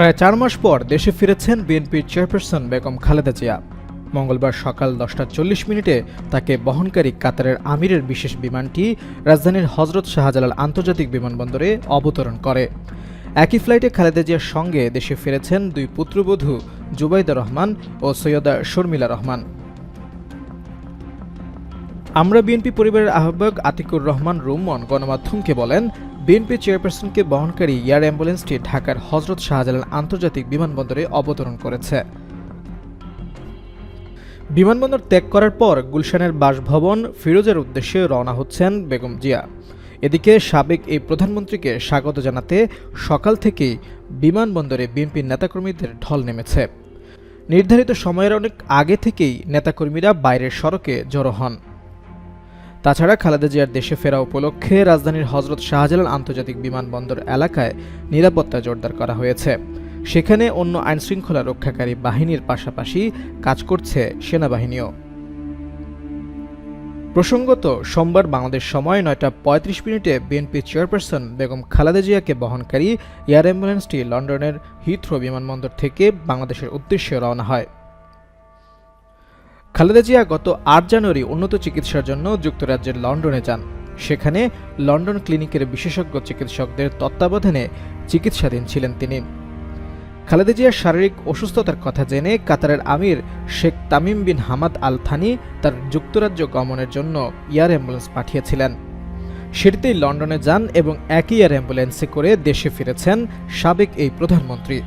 প্রায় চার মাস পর দেশে ফিরেছেন বিএনপির চেয়ারপারসন বেগম খালেদা জিয়া। মঙ্গলবার সকাল দশটা চল্লিশ মিনিটে তাকে বহনকারী কাতারের আমিরের বিশেষ বিমানটি রাজধানীর হজরত শাহজালাল আন্তর্জাতিক বিমানবন্দরে অবতরণ করে। একই ফ্লাইটে খালেদা জিয়ার সঙ্গে দেশে ফিরেছেন দুই পুত্রবধূ জুবাইদা রহমান ও সৈয়দা শর্মিলা রহমান। আমরা বিএনপি পরিবারের আহ্বায়ক আতিকুর রহমান রুম্মন গণমাধ্যমকে বলেন, বিএনপি চেয়ারপারসনকে বহনকারী এয়ার অ্যাম্বুলেন্সটি ঢাকার হজরত শাহজালাল আন্তর্জাতিক বিমানবন্দরে অবতরণ করেছে। বিমানবন্দর ত্যাগ করার পর গুলশানের বাসভবন ফিরোজের উদ্দেশ্যে রওনা হচ্ছেন বেগম জিয়া। এদিকে সাবেক এই প্রধানমন্ত্রীকে স্বাগত জানাতে সকাল থেকেই বিমানবন্দরে বিএনপির নেতাকর্মীদের ঢল নেমেছে। নির্ধারিত সময়ের অনেক আগে থেকেই নেতাকর্মীরা বাইরের সড়কে জড়ো হন। তাছাড়া খালেদা জিয়ার দেশে ফেরা উপলক্ষে রাজধানীর হজরত শাহজালাল আন্তর্জাতিক বিমানবন্দর এলাকায় নিরাপত্তা জোরদার করা হয়েছে। সেখানে অন্য আইনশৃঙ্খলা রক্ষাকারী বাহিনীর পাশাপাশি কাজ করছে সেনাবাহিনীও। প্রসঙ্গত, সোমবার বাংলাদেশ সময় নয়টা পঁয়ত্রিশ মিনিটে বিএনপি চেয়ারপারসন বেগম খালেদা জিয়াকে বহনকারী এয়ার অ্যাম্বুলেন্সটি লন্ডনের হিথ্রো বিমানবন্দর থেকে বাংলাদেশের উদ্দেশ্যে রওনা হয়। খালেদা জিয়া গত আট জানুয়ারি উন্নত চিকিৎসার জন্য যুক্তরাজ্যের লন্ডনে যান। সেখানে লন্ডন ক্লিনিকের বিশেষজ্ঞ চিকিৎসকদের তত্ত্বাবধানে চিকিৎসাধীন ছিলেন তিনি। খালেদা জিয়ার শারীরিক অসুস্থতার কথা জেনে কাতারের আমির Sheikh Tamim bin Hamad Al Thani তার যুক্তরাজ্য গমনের জন্য এয়ার অ্যাম্বুলেন্স পাঠিয়েছিলেন। সেটিতেই লন্ডনে যান এবং একই এয়ার অ্যাম্বুলেন্সে করে দেশে ফিরেছেন সাবেক এই প্রধানমন্ত্রী।